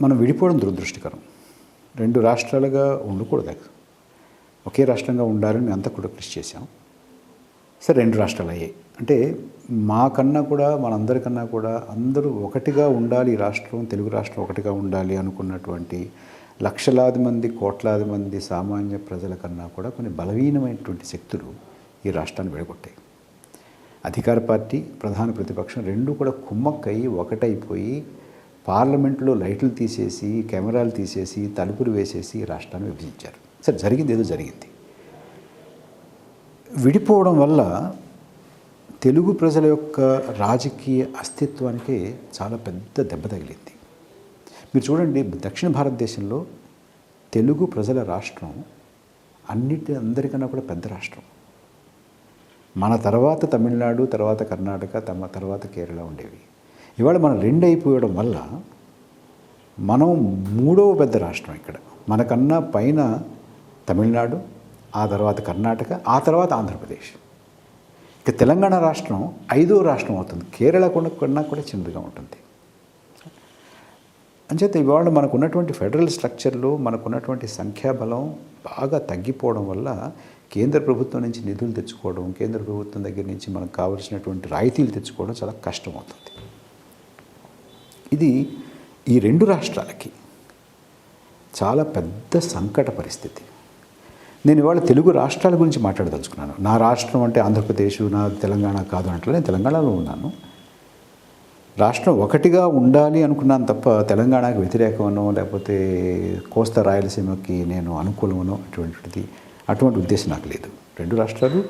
మనం విడిపోవడం దురదృష్టకరం. రెండు రాష్ట్రాలుగా ఉండకూడదు. ఒకే రాష్ట్రంగా ఉండాలని మేము అంతా కూడా కృషి చేశాం. సరే రెండు రాష్ట్రాలు అయ్యాయి. అంటే మాకన్నా కూడా మనందరికన్నా కూడా అందరూ ఒకటిగా ఉండాలి ఈ రాష్ట్రం తెలుగు రాష్ట్రం ఒకటిగా ఉండాలి అనుకున్నటువంటి లక్షలాది మంది కోట్లాది మంది సామాన్య ప్రజల కన్నా కూడా కొన్ని బలహీనమైనటువంటి శక్తులు ఈ రాష్ట్రాన్ని విడగొట్టాయి. అధికార పార్టీ ప్రధాన ప్రతిపక్షం రెండు కూడా కుమ్మక్కయి ఒకటైపోయి పార్లమెంట్లో లైట్లు తీసేసి కెమెరాలు తీసేసి తలుపులు వేసేసి రాష్ట్రాన్ని విభజించారు. సరే జరిగింది ఏదో జరిగింది. విడిపోవడం వల్ల తెలుగు ప్రజల యొక్క రాజకీయ అస్తిత్వానికి చాలా పెద్ద దెబ్బ తగిలింది. మీరు చూడండి దక్షిణ భారతదేశంలో తెలుగు ప్రజల రాష్ట్రం అన్నిటి అందరికన్నా కూడా పెద్ద రాష్ట్రం. మన తర్వాత తమిళనాడు తర్వాత కర్ణాటక తమ తర్వాత కేరళ ఉండేవి. ఇవాళ మనం రెండు అయిపోయడం వల్ల మనం మూడవ పెద్ద రాష్ట్రం ఇక్కడ. మనకన్నా పైన తమిళనాడు ఆ తర్వాత కర్ణాటక ఆ తర్వాత ఆంధ్రప్రదేశ్. ఇక తెలంగాణ రాష్ట్రం ఐదో రాష్ట్రం అవుతుంది. కేరళ కూడా కన్నా కూడా చిన్నదిగా ఉంటుంది. అంచేత ఇవాళ మనకున్నటువంటి ఫెడరల్ స్ట్రక్చర్లో మనకున్నటువంటి సంఖ్యాబలం బాగా తగ్గిపోవడం వల్ల కేంద్ర ప్రభుత్వం నుంచి నిధులు తెచ్చుకోవడం కేంద్ర ప్రభుత్వం దగ్గర నుంచి మనకు కావలసినటువంటి రాయితీలు తెచ్చుకోవడం చాలా కష్టం అవుతుంది ఇది ఈ రెండు రాష్ట్రాలకి చాలా పెద్ద సంకట పరిస్థితి. నేను ఇవాళ తెలుగు రాష్ట్రాల గురించి మాట్లాడదలుచుకున్నాను. నా రాష్ట్రం అంటే ఆంధ్రప్రదేశ్ నా తెలంగాణ కాదు అంటే నేను తెలంగాణలో ఉన్నాను. రాష్ట్రం ఒకటిగా ఉండాలి అనుకున్నాను తప్ప తెలంగాణకు వ్యతిరేకమనో లేకపోతే కోస్తా రాయలసీమకి నేను అనుకూలమనో అటువంటిది అటువంటి ఉద్దేశం నాకు లేదు. రెండు రాష్ట్రాలు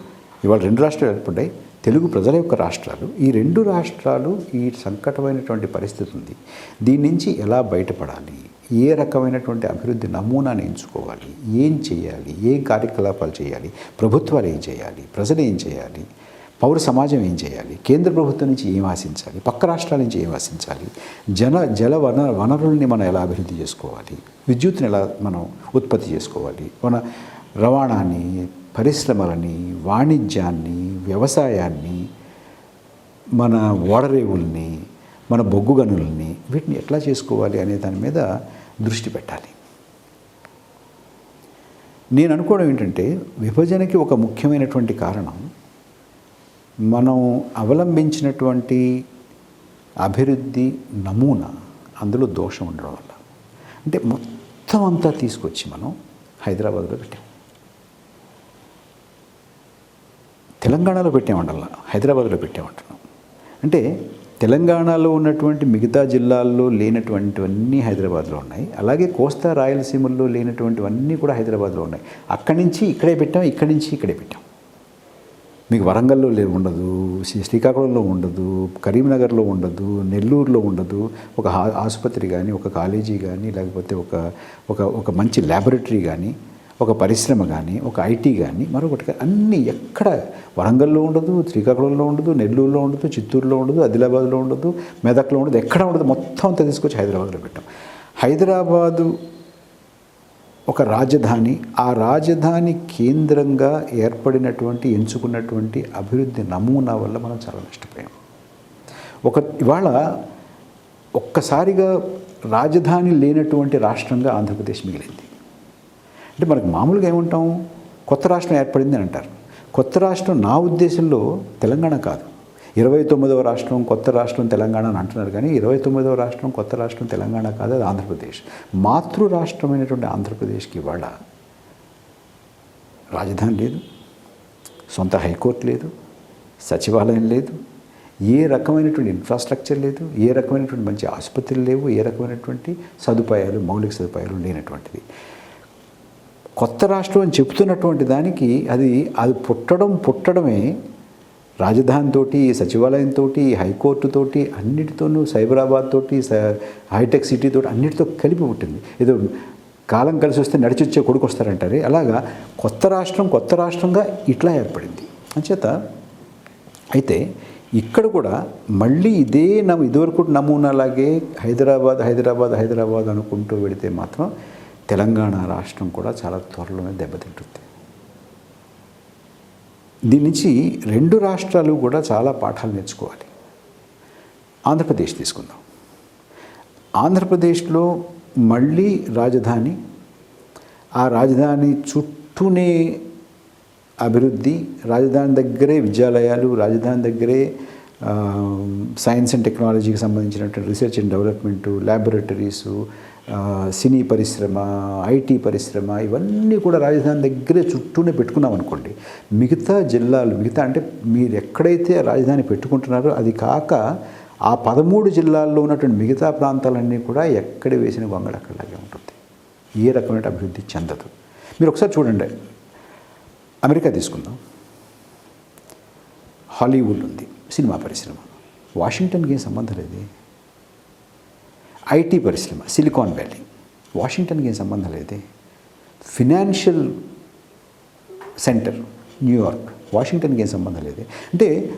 ఇవాళ రెండు రాష్ట్రాలు ఏర్పడ్డాయి. తెలుగు ప్రజల యొక్క రాష్ట్రాలు ఈ రెండు రాష్ట్రాలు ఈ సంకటమైనటువంటి పరిస్థితి ఉంది. దీని నుంచి ఎలా బయటపడాలి? ఏ రకమైనటువంటి అభివృద్ధి నమూనాను ఎంచుకోవాలి? ఏం చేయాలి? ఏ కార్యకలాపాలు చేయాలి? ప్రభుత్వాలు ఏం చేయాలి? ప్రజలు ఏం చేయాలి? పౌర సమాజం ఏం చేయాలి? కేంద్ర ప్రభుత్వం నుంచి ఏం ఆశించాలి? పక్క రాష్ట్రాల నుంచి ఏం ఆశించాలి? జన జల వన వనరుల్ని మనం ఎలా అభివృద్ధి చేసుకోవాలి? విద్యుత్ని ఎలా మనం ఉత్పత్తి చేసుకోవాలి? మన రవాణాని పరిశ్రమలని వాణిజ్యాన్ని వ్యవసాయాన్ని మన ఓడరేవుల్ని మన బొగ్గు గనుల్ని వీటిని ఎట్లా చేసుకోవాలి అనే దాని మీద దృష్టి పెట్టాలి. నేను అనుకోవడం ఏంటంటే విభజనకి ఒక ముఖ్యమైనటువంటి కారణం మనం అవలంబించినటువంటి అభివృద్ధి నమూనా అందులో దోషం ఉండడం వల్ల. అంటే మొత్తం అంతా తీసుకొచ్చి మనం హైదరాబాద్లో పెట్టాం. తెలంగాణలో పెట్టామంటల్లా హైదరాబాద్లో పెట్టామంటున్నాం అంటే తెలంగాణలో ఉన్నటువంటి మిగతా జిల్లాల్లో లేనటువంటివన్నీ హైదరాబాద్లో ఉన్నాయి. అలాగే కోస్తా రాయలసీమల్లో లేనటువంటివన్నీ కూడా హైదరాబాద్లో ఉన్నాయి. అక్కడి నుంచి ఇక్కడే పెట్టాం ఇక్కడి నుంచి ఇక్కడే పెట్టాం. మీకు వరంగల్లో లే ఉండదు శ్రీకాకుళంలో ఉండదు కరీంనగర్లో ఉండదు నెల్లూరులో ఉండదు. ఒక ఆసుపత్రి కానీ ఒక కాలేజీ కానీ లేకపోతే ఒక ఒక ఒక మంచి ల్యాబొరేటరీ కానీ ఒక పరిశ్రమ కానీ ఒక ఐటీ కానీ మరొకటి అన్ని అన్నీ ఎక్కడ వరంగల్లో ఉండదు శ్రీకాకుళంలో ఉండదు నెల్లూరులో ఉండదు చిత్తూరులో ఉండదు ఆదిలాబాద్లో ఉండదు మెదక్లో ఉండదు ఎక్కడ ఉండదు మొత్తం అంతా తీసుకొచ్చి హైదరాబాద్లో పెట్టాం. హైదరాబాదు ఒక రాజధాని ఆ రాజధాని కేంద్రంగా ఏర్పడినటువంటి ఎంచుకున్నటువంటి అభివృద్ధి నమూనా వల్ల మనం చాలా నష్టపోయాం. ఒక ఇవాళ ఒక్కసారిగా రాజధాని లేనటువంటి రాష్ట్రంగా ఆంధ్రప్రదేశ్ మిగిలింది. అంటే మనకు మామూలుగా ఏమంటాం? కొత్త రాష్ట్రం ఏర్పడింది అని అంటారు. కొత్త రాష్ట్రం నా ఉద్దేశంలో తెలంగాణ కాదు. ఇరవై తొమ్మిదవ రాష్ట్రం కొత్త రాష్ట్రం తెలంగాణ అని అంటున్నారు కానీ ఇరవై తొమ్మిదవ రాష్ట్రం కొత్త రాష్ట్రం తెలంగాణ కాదు అది ఆంధ్రప్రదేశ్. మాతృ రాష్ట్రమైనటువంటి ఆంధ్రప్రదేశ్కి ఇవాళ రాజధాని లేదు. సొంత హైకోర్టు లేదు. సచివాలయం లేదు. ఏ రకమైనటువంటి ఇన్ఫ్రాస్ట్రక్చర్ లేదు. ఏ రకమైనటువంటి మంచి ఆసుపత్రులు లేవు. ఏ రకమైనటువంటి సదుపాయాలు మౌలిక సదుపాయాలు లేనటువంటిది. కొత్త రాష్ట్రం అని చెప్తున్నటువంటి దానికి అది అది పుట్టడం పుట్టడమే రాజధానితోటి సచివాలయంతో హైకోర్టుతోటి అన్నిటితోనూ సైబరాబాద్ తోటి హైటెక్ సిటీతో అన్నిటితో కలిపి పుట్టింది. ఏదో కాలం కలిసి వస్తే నడిచొచ్చే కొడుకు వస్తారంటారే. అలాగా కొత్త రాష్ట్రం కొత్త రాష్ట్రంగా ఇట్లా ఏర్పడింది. అంచేత అయితే ఇక్కడ కూడా మళ్ళీ ఇదే నమ్ ఇదివరకు నమూనాలాగే హైదరాబాద్ హైదరాబాద్ హైదరాబాద్ అనుకుంటూ వెళితే మాత్రం తెలంగాణ రాష్ట్రం కూడా చాలా త్వరలోనే దెబ్బతింటుంది. దీని నుంచి రెండు రాష్ట్రాలు కూడా చాలా పాఠాలు నేర్చుకోవాలి. ఆంధ్రప్రదేశ్ తీసుకుందాం. ఆంధ్రప్రదేశ్లో మళ్ళీ రాజధాని ఆ రాజధాని చుట్టూనే అభివృద్ధి రాజధాని దగ్గరే విద్యాలయాలు రాజధాని దగ్గరే సైన్స్ అండ్ టెక్నాలజీకి సంబంధించినటువంటి రీసెర్చ్ అండ్ డెవలప్మెంటు ల్యాబొరేటరీసు సినీ పరిశ్రమ ఐటీ పరిశ్రమ ఇవన్నీ కూడా రాజధాని దగ్గరే చుట్టూనే పెట్టుకున్నాం అనుకోండి. మిగతా జిల్లాలు మిగతా అంటే మీరు ఎక్కడైతే రాజధాని పెట్టుకుంటున్నారో అది కాక ఆ పదమూడు జిల్లాల్లో ఉన్నటువంటి మిగతా ప్రాంతాలన్నీ కూడా ఎక్కడ వేసిన గొంగళ అక్కడలాగే ఉంటుంది. ఏ రకమైన అభివృద్ధి చెందదు. మీరు ఒకసారి చూడండి. అమెరికా తీసుకుందాం. హాలీవుడ్ ఉంది. సినిమా పరిశ్రమ. వాషింగ్టన్కి ఏం సంబంధం లేదు. ఐటీ పరిశ్రమ సిలికాన్ వ్యాలీ. వాషింగ్టన్కి ఏం సంబంధం లేదే. ఫినాన్షియల్ సెంటర్ న్యూయార్క్ వాషింగ్టన్కి ఏం సంబంధం లేదు. అంటే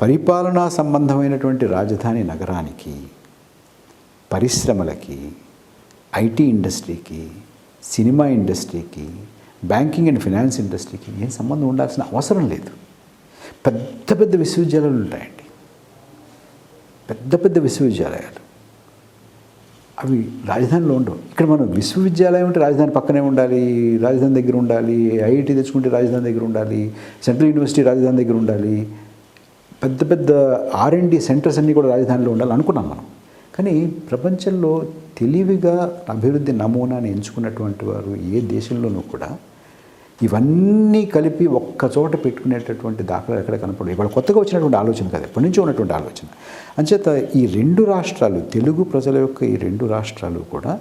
పరిపాలనా సంబంధమైనటువంటి రాజధాని నగరానికి పరిశ్రమలకి ఐటీ ఇండస్ట్రీకి సినిమా ఇండస్ట్రీకి బ్యాంకింగ్ అండ్ ఫినాన్స్ ఇండస్ట్రీకి ఏం సంబంధం ఉండాల్సిన అవసరం లేదు. పెద్ద పెద్ద విశ్వవిద్యాలయాలు ఉంటాయండి. పెద్ద పెద్ద విశ్వవిద్యాలయాలు. అవి రాజధానిలో ఉండవు. ఇక్కడ మనం విశ్వవిద్యాలయం అంటే రాజధాని పక్కనే ఉండాలి రాజధాని దగ్గర ఉండాలి ఐఐటి తెచ్చుకుంటే రాజధాని దగ్గర ఉండాలి సెంట్రల్ యూనివర్సిటీ రాజధాని దగ్గర ఉండాలి పెద్ద పెద్ద ఆర్ఎండి సెంటర్స్ అన్నీ కూడా రాజధానిలో ఉండాలి అనుకున్నాం మనం. కానీ ప్రపంచంలో తెలివిగా అభివృద్ధి నమూనాని ఎంచుకున్నటువంటి వారు ఏ దేశంలోనూ కూడా ఇవన్నీ కలిపి ఒక్క చోట పెట్టుకునేటటువంటి దాఖలాలు ఎక్కడ కనపడవు ఇవాళ కొత్తగా వచ్చినటువంటి ఆలోచన కదా ఎప్పటి నుంచో ఉన్నటువంటి ఆలోచన. అంచేత ఈ రెండు రాష్ట్రాలు తెలుగు ప్రజల యొక్క ఈ రెండు రాష్ట్రాలు కూడా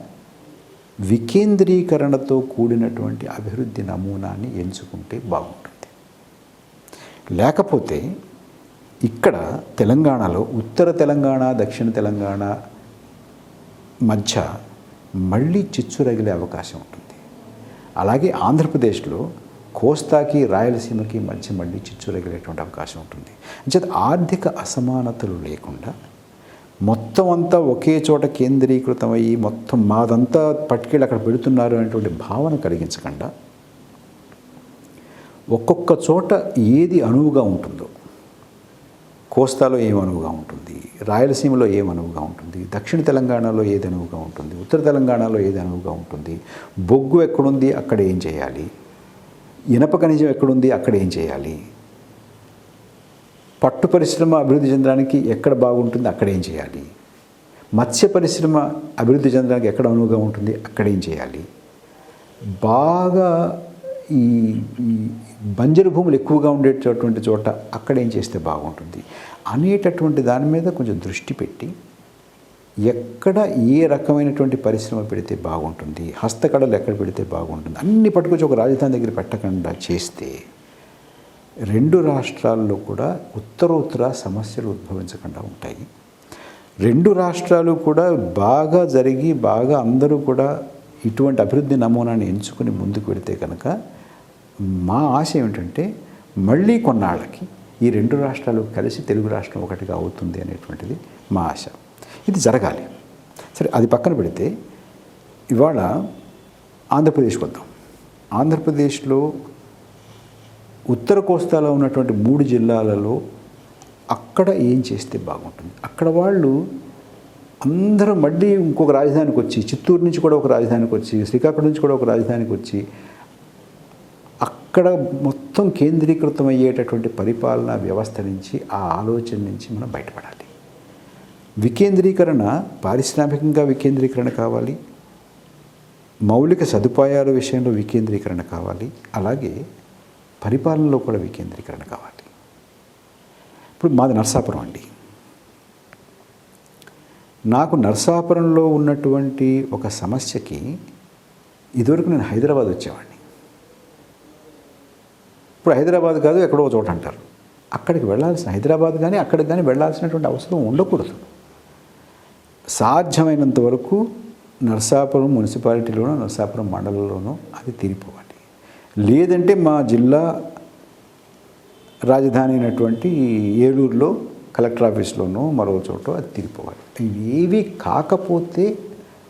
వికేంద్రీకరణతో కూడినటువంటి అభివృద్ధి నమూనాని ఎంచుకుంటే బాగుంటుంది. లేకపోతే ఇక్కడ తెలంగాణలో ఉత్తర తెలంగాణ దక్షిణ తెలంగాణ మధ్య మళ్ళీ చిచ్చు రగిలే అవకాశం ఉంటుంది. అలాగే ఆంధ్రప్రదేశ్లో కోస్తాకి రాయలసీమకి మధ్య మళ్ళీ చిచ్చురగిలేటువంటి అవకాశం ఉంటుంది. అంచేత ఆర్థిక అసమానతలు లేకుండా మొత్తం అంతా ఒకే చోట కేంద్రీకృతమయ్యి మొత్తం మాదంతా పట్టుకెళ్ళి అక్కడ పెడుతున్నారు అనేటువంటి భావన కలిగించకుండా ఒక్కొక్క చోట ఏది అనువుగా ఉంటుందో కోస్తాలో ఏమనువుగా అనువుగా ఉంటుంది? రాయలసీమలో ఏమనువుగా అనువుగా ఉంటుంది? దక్షిణ తెలంగాణలో ఏది అనువుగా ఉంటుంది? ఉత్తర తెలంగాణలో ఏది అనువుగా ఉంటుంది? బొగ్గు ఎక్కడుంది? అక్కడ ఏం చేయాలి? ఇనప ఖనిజం ఎక్కడుంది? అక్కడ ఏం చేయాలి? పట్టు పరిశ్రమ అభివృద్ధి చెందడానికి ఎక్కడ బాగుంటుంది? అక్కడ ఏం చేయాలి? మత్స్య పరిశ్రమ అభివృద్ధి చెందడానికి ఎక్కడ అనువుగా ఉంటుంది? అక్కడ ఏం చేయాలి? బాగా ఈ ఈ బంజరు భూములు ఎక్కువగా ఉండేటటువంటి చోట అక్కడ ఏం చేస్తే బాగుంటుంది? అనేటటువంటి దాని మీద కొంచెం దృష్టి పెట్టి ఎక్కడ ఏ రకమైనటువంటి పరిశ్రమ పెడితే బాగుంటుంది? హస్తకళలు ఎక్కడ పెడితే బాగుంటుంది? అన్ని పట్టుకొచ్చి ఒక రాజధాని దగ్గర పెట్టకుండా చేస్తే రెండు రాష్ట్రాల్లో కూడా ఉత్తరోత్తర సమస్యలు ఉద్భవించకుండా ఉంటాయి. రెండు రాష్ట్రాలు కూడా బాగా జరిగి బాగా అందరూ కూడా ఇటువంటి అభివృద్ధి నమూనాన్ని ఎంచుకుని ముందుకు వెడితే కనుక మా ఆశ ఏమిటంటే మళ్ళీ కొన్నాళ్ళకి ఈ రెండు రాష్ట్రాలు కలిసి తెలుగు రాష్ట్రం ఒకటిగా అవుతుంది అనేటువంటిది మా ఆశ. ఇది జరగాలి. సరే అది పక్కన పెడితే ఇవాళ ఆంధ్రప్రదేశ్కి వద్దాం. ఆంధ్రప్రదేశ్లో ఉత్తర కోస్తాలో ఉన్నటువంటి మూడు జిల్లాలలో అక్కడ ఏం చేస్తే బాగుంటుంది? అక్కడ వాళ్ళు అందరూ మళ్ళీ ఇంకొక రాజధానికి వచ్చి చిత్తూరు నుంచి కూడా ఒక రాజధానికి వచ్చి శ్రీకాకుళం నుంచి కూడా ఒక రాజధానికి వచ్చి అక్కడ మొత్తం కేంద్రీకృతం అయ్యేటటువంటి పరిపాలనా వ్యవస్థ నుంచి ఆ ఆలోచన నుంచి మనం బయటపడాలి. వికేంద్రీకరణ పారిశ్రామికంగా వికేంద్రీకరణ కావాలి. మౌలిక సదుపాయాల విషయంలో వికేంద్రీకరణ కావాలి. అలాగే పరిపాలనలో కూడా వికేంద్రీకరణ కావాలి. ఇప్పుడు మాది నర్సాపురం అండి. నాకు నర్సాపురంలో ఉన్నటువంటి ఒక సమస్యకి ఇదివరకు నేను హైదరాబాద్ వచ్చేవాడిని. ఇప్పుడు హైదరాబాద్ కాదు ఎక్కడో చోట అంటారు. అక్కడికి వెళ్ళాల్సిన హైదరాబాద్ కానీ అక్కడికి కానీ వెళ్ళాల్సినటువంటి అవసరం ఉండకూడదు. సాధ్యమైనంత వరకు నర్సాపురం మున్సిపాలిటీలోనూ నర్సాపురం మండలంలోనూ అది తీరిపోవాలి. లేదంటే మా జిల్లా రాజధాని అయినటువంటి ఏలూరులో కలెక్టర్ ఆఫీస్లోనో మరో చోట అది తీరిపోవాలి. ఏవి కాకపోతే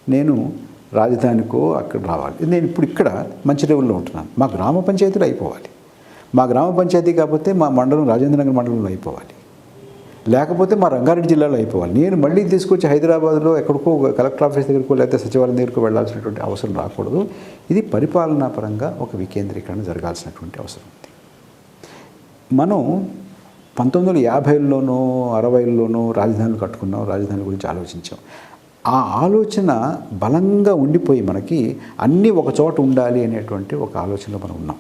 నేను రాజధానికో అక్కడ రావాలి. నేను ఇప్పుడు ఇక్కడ మంచి లెవెల్లో ఉంటున్నాను. మా గ్రామ పంచాయతీలు అయిపోవాలి. మా గ్రామ పంచాయతీ కాకపోతే మా మండలం రాజేంద్రనగర్ మండలంలో అయిపోవాలి. లేకపోతే మా రంగారెడ్డి జిల్లాలో అయిపోవాలి. నేను మళ్ళీ తీసుకొచ్చి హైదరాబాద్లో ఎక్కడికో కలెక్టర్ ఆఫీస్ దగ్గరకో లేకపోతే సచివాలయం దగ్గరకు వెళ్ళాల్సినటువంటి అవసరం రాకూడదు. ఇది పరిపాలనా పరంగా ఒక వికేంద్రీకరణ జరగాల్సినటువంటి అవసరం ఉంది. మనం పంతొమ్మిది వందల యాభైలోనో అరవైలోనో రాజధానులు కట్టుకున్నాం రాజధాని గురించి ఆలోచించాం. ఆ ఆలోచన బలంగా ఉండిపోయి మనకి అన్నీ ఒక చోట ఉండాలి అనేటువంటి ఒక ఆలోచనలో మనం ఉన్నాం.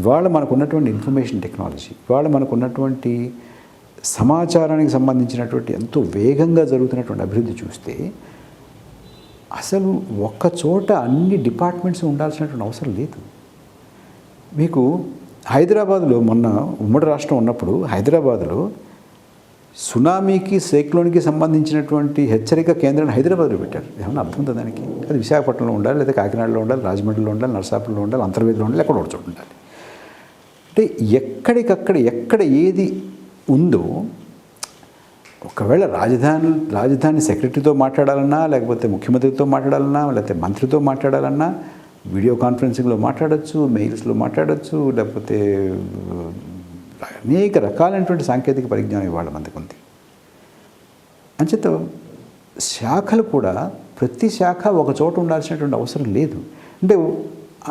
ఇవాళ మనకు ఉన్నటువంటి ఇన్ఫర్మేషన్ టెక్నాలజీ ఇవాళ మనకు ఉన్నటువంటి సమాచారానికి సంబంధించినటువంటి ఎంతో వేగంగా జరుగుతున్నటువంటి అభివృద్ధి చూస్తే అసలు ఒక్క చోట అన్ని డిపార్ట్మెంట్స్ ఉండాల్సినటువంటి అవసరం లేదు. మీకు హైదరాబాద్లో మొన్న ఉమ్మడి రాష్ట్రం ఉన్నప్పుడు హైదరాబాద్లో సునామీకి సైక్లోన్కి సంబంధించినటువంటి హెచ్చరిక కేంద్రాన్ని హైదరాబాద్లో పెట్టారు. ఏమన్నా అర్థం ఉందా దానికి? అది విశాఖపట్నంలో ఉండాలి లేదా కాకినాడలో ఉండాలి రాజమండ్రిలో ఉండాలి నర్సాపురంలో ఉండాలి అంతర్వేదిలో ఉండాలి ఎక్కడ ఒక చోట ఉండాలి. అంటే ఎక్కడికక్కడ ఎక్కడ ఏది ఉందో ఒకవేళ రాజధాని రాజధాని సెక్రటరీతో మాట్లాడాలన్నా లేకపోతే ముఖ్యమంత్రితో మాట్లాడాలన్నా లేకపోతే మంత్రితో మాట్లాడాలన్నా వీడియో కాన్ఫరెన్సింగ్లో మాట్లాడచ్చు మెయిల్స్లో మాట్లాడచ్చు లేకపోతే అనేక రకాలైనటువంటి సాంకేతిక పరిజ్ఞానం ఇవాళ మనకు ఉంది. అంచేత శాఖలు కూడా ప్రతి శాఖ ఒక చోట ఉండాల్సినటువంటి అవసరం లేదు. అంటే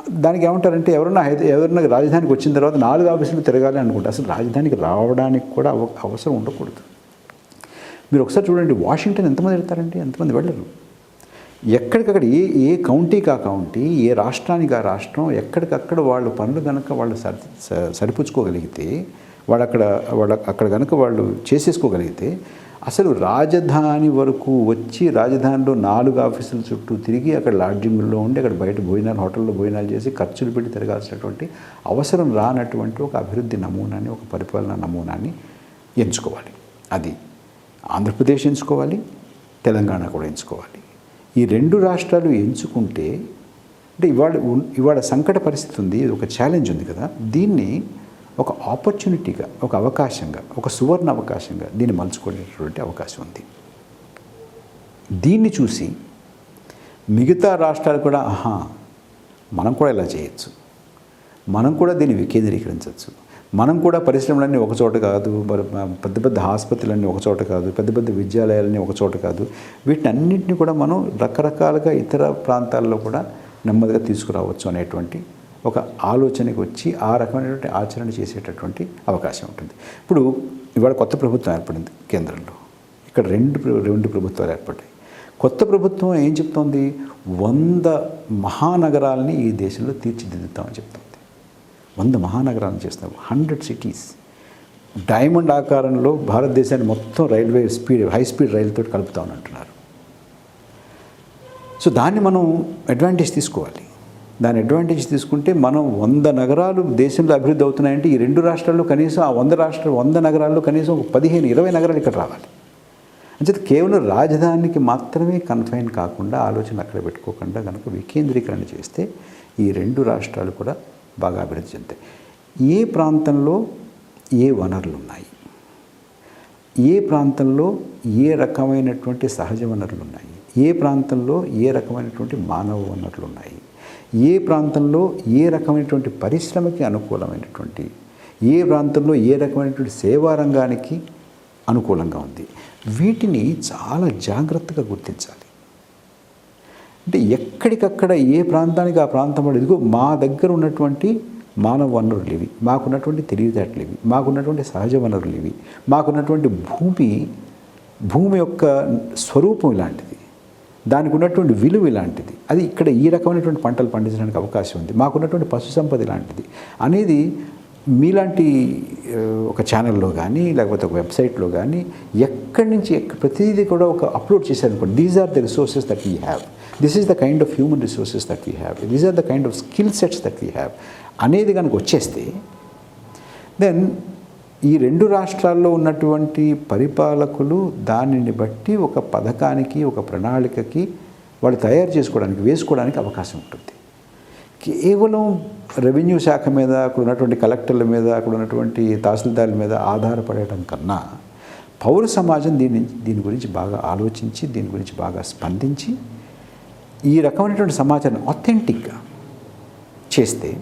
దానికి ఏమంటారంటే ఎవరన్నా ఎవరన్నా రాజధానికి వచ్చిన తర్వాత నాలుగు ఆఫీసులు తిరగాలి అనుకుంటే అసలు రాజధానికి రావడానికి కూడా అవ- అవసరం ఉండకూడదు. మీరు ఒకసారి చూడండి వాషింగ్టన్ ఎంతమంది వెళ్తారండి? ఎంతమంది వెళ్ళరు? ఎక్కడికక్కడ ఏ ఏ కౌంటీకి ఆ కౌంటీ ఏ రాష్ట్రానికి ఆ రాష్ట్రం ఎక్కడికక్కడ వాళ్ళు పనులు కనుక వాళ్ళు సరి సరిపుచ్చుకోగలిగితే వాళ్ళు అక్కడ వాళ్ళ అక్కడ కనుక వాళ్ళు చేసేసుకోగలిగితే అసలు రాజధాని వరకు వచ్చి రాజధానిలో నాలుగు ఆఫీసుల చుట్టూ తిరిగి అక్కడ లాడ్జింగ్లో ఉండి అక్కడ బయట భోజనాలు హోటల్లో భోజనాలు చేసి ఖర్చులు పెట్టి తిరగాల్సినటువంటి అవసరం రానటువంటి ఒక అభివృద్ధి నమూనాని ఒక పరిపాలన నమూనాని ఎంచుకోవాలి. అది ఆంధ్రప్రదేశ్ ఎంచుకోవాలి తెలంగాణ కూడా ఎంచుకోవాలి. ఈ రెండు రాష్ట్రాలు ఎంచుకుంటే అంటే ఇవాళ ఇవాళ సంకట పరిస్థితి ఉంది ఇది ఒక ఛాలెంజ్ ఉంది కదా. దీన్ని ఒక ఆపర్చునిటీగా ఒక అవకాశంగా ఒక సువర్ణ అవకాశంగా దీన్ని మలుచుకునేటువంటి అవకాశం ఉంది. దీన్ని చూసి మిగతా రాష్ట్రాలు కూడా ఆహా మనం కూడా ఇలా చేయొచ్చు. మనం కూడా దీన్ని వికేంద్రీకరించవచ్చు మనం కూడా పరిశ్రమలన్నీ ఒక చోట కాదు మరి పెద్ద పెద్ద ఆసుపత్రులన్నీ ఒక చోట కాదు పెద్ద పెద్ద విద్యాలయాలన్నీ ఒక చోట కాదు. వీటిని అన్నింటినీ కూడా మనం రకరకాలుగా ఇతర ప్రాంతాల్లో కూడా నెమ్మదిగా తీసుకురావచ్చు అనేటువంటి ఒక ఆలోచనకు వచ్చి ఆ రకమైనటువంటి ఆచరణ చేసేటటువంటి అవకాశం ఉంటుంది. ఇప్పుడు ఇవాళ కొత్త ప్రభుత్వం ఏర్పడింది కేంద్రంలో. ఇక్కడ రెండు రెండు ప్రభుత్వాలు ఏర్పడ్డాయి. కొత్త ప్రభుత్వం ఏం చెప్తోంది? వంద మహానగరాల్ని ఈ దేశంలో తీర్చిదిద్దుతామని చెప్తోంది. వంద మహానగరాలను చేస్తాం హండ్రెడ్ సిటీస్. డైమండ్ ఆకారంలో భారతదేశాన్ని మొత్తం రైల్వే స్పీడ్ హై స్పీడ్ రైలుతో కలుపుతామని అంటున్నారు. సో దాన్ని మనం అడ్వాంటేజ్ తీసుకోవాలి. దాని అడ్వాంటేజ్ తీసుకుంటే మనం వంద నగరాలు దేశంలో అభివృద్ధి అవుతున్నాయంటే ఈ రెండు రాష్ట్రాల్లో కనీసం ఆ వంద రాష్ట్ర వంద నగరాల్లో కనీసం ఒక పదిహేను ఇరవై నగరాలు ఇక్కడ రావాలి. అంచేత కేవలం రాజధానికి మాత్రమే కన్ఫైన్ కాకుండా ఆలోచన అక్కడ పెట్టుకోకుండా కనుక వికేంద్రీకరణ చేస్తే ఈ రెండు రాష్ట్రాలు కూడా బాగా అభివృద్ధి చెందుతాయి. ఏ ప్రాంతంలో ఏ వనరులు ఉన్నాయి? ఏ ప్రాంతంలో ఏ రకమైనటువంటి సహజ వనరులు ఉన్నాయి? ఏ ప్రాంతంలో ఏ రకమైనటువంటి మానవ వనరులు ఉన్నాయి? ఏ ప్రాంతంలో ఏ రకమైనటువంటి పరిశ్రమకి అనుకూలమైనటువంటి ఏ ప్రాంతంలో ఏ రకమైనటువంటి సేవా రంగానికి అనుకూలంగా ఉంది? వీటిని చాలా జాగ్రత్తగా గుర్తించాలి. అంటే ఎక్కడికక్కడ ఏ ప్రాంతానికి ఆ ప్రాంతం ఇదిగో మా దగ్గర ఉన్నటువంటి మానవ వనరులు ఇవి మాకున్నటువంటి తెలివితేటలు ఇవి మాకున్నటువంటి సహజ వనరులు ఇవి మాకున్నటువంటి భూమి భూమి యొక్క స్వరూపం ఇలాంటిది. దానికి ఉన్నటువంటి విలువ ఇలాంటిది. అది ఇక్కడ ఈ రకమైనటువంటి పంటలు పండించడానికి అవకాశం ఉంది. మాకున్నటువంటి పశు సంపద ఇలాంటిది. అనేది మీలాంటి ఒక ఛానల్లో కానీ లేకపోతే ఒక వెబ్సైట్లో కానీ ఎక్కడి నుంచి ప్రతిదీ కూడా ఒక అప్లోడ్ చేశారనుకోండి. These are the resources that we have this is the kind of human resources that we have these are the kind of skill sets that we have అనేది కనుక వచ్చేస్తే దెన్ ఈ రెండు రాష్ట్రాల్లో ఉన్నటువంటి పరిపాలకులు దానిని బట్టి ఒక పథకానికి ఒక ప్రణాళికకి వాళ్ళు తయారు చేసుకోవడానికి వేసుకోవడానికి అవకాశం ఉంటుంది. కేవలం రెవెన్యూ శాఖ మీద అక్కడ ఉన్నటువంటి కలెక్టర్ల మీద అక్కడ ఉన్నటువంటి తహసీల్దార్ల మీద ఆధారపడటం కన్నా పౌర సమాజం దీని దీని గురించి బాగా ఆలోచించి దీని గురించి బాగా స్పందించి ఈ రకమైనటువంటి సమాచారం అథెంటిక్గా చేస్తే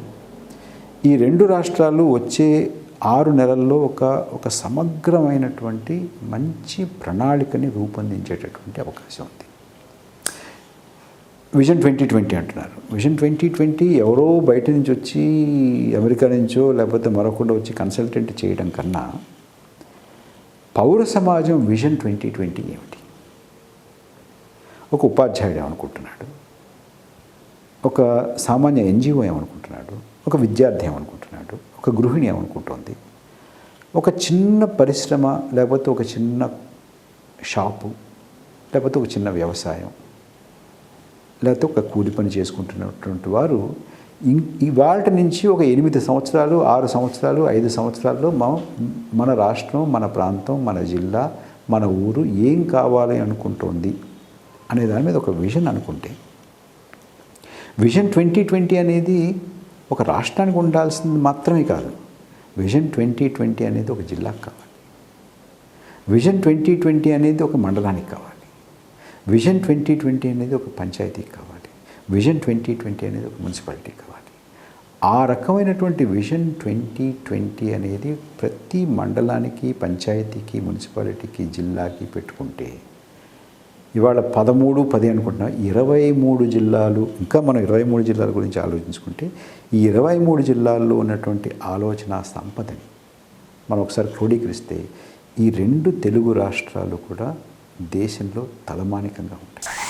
ఈ రెండు రాష్ట్రాలు వచ్చే ఆరు నెలల్లో ఒక ఒక సమగ్రమైనటువంటి మంచి ప్రణాళికని రూపొందించేటటువంటి అవకాశం ఉంది. విజన్ ట్వంటీ ట్వంటీ అంటున్నారు. విజన్ ట్వంటీ ట్వంటీ ఎవరో బయట నుంచి వచ్చి అమెరికా నుంచో లేకపోతే మరొకటి వచ్చి కన్సల్టెంట్ చేయడం కన్నా పౌర సమాజం విజన్ ట్వంటీ ట్వంటీ ఏమిటి? ఒక ఉపాధ్యాయుడు ఏమనుకుంటున్నాడు? ఒక సామాన్య ఎన్జిఓ ఏమనుకుంటున్నాడు? ఒక విద్యార్థి ఏమనుకుంటున్నాడు? ఒక గృహిణి ఏమనుకుంటుంది? ఒక చిన్న పరిశ్రమ లేకపోతే ఒక చిన్న షాపు లేకపోతే ఒక చిన్న వ్యవసాయం లేకపోతే ఒక కూలి పని చేసుకుంటున్నటువంటి వారు ఇం- ఇవాళ నుంచి ఒక ఎనిమిది సంవత్సరాలు ఆరు సంవత్సరాలు ఐదు సంవత్సరాల్లో మన మన రాష్ట్రం మన ప్రాంతం మన జిల్లా మన ఊరు ఏం కావాలి అనుకుంటోంది? అనే దాని మీద ఒక విజన్ అనుకుంటే. విజన్ ట్వంటీ ట్వంటీ అనేది ఒక రాష్ట్రానికి ఉండాల్సింది మాత్రమే కాదు. విజన్ ట్వంటీ ట్వంటీ అనేది ఒక జిల్లాకు కావాలి. విజన్ ట్వంటీ ట్వంటీ అనేది ఒక మండలానికి కావాలి. విజన్ ట్వంటీ ట్వంటీ అనేది ఒక పంచాయతీకి కావాలి. విజన్ ట్వంటీ ట్వంటీ అనేది ఒక మున్సిపాలిటీకి కావాలి. ఆ రకమైనటువంటి విజన్ ట్వంటీ ట్వంటీ అనేది ప్రతి మండలానికి పంచాయతీకి మున్సిపాలిటీకి జిల్లాకి పెట్టుకుంటే ఇవాళ పదమూడు పది అనుకుంటున్నా. ఇరవై మూడు జిల్లాలు ఇంకా మనం ఇరవై మూడు జిల్లాల గురించి ఆలోచించుకుంటే ఈ ఇరవై మూడు జిల్లాల్లో ఉన్నటువంటి ఆలోచన సంపదని. మనం ఒకసారి క్రోడీకరిస్తే ఈ రెండు తెలుగు రాష్ట్రాలు కూడా దేశంలో తలమానికంగా ఉంటాయి.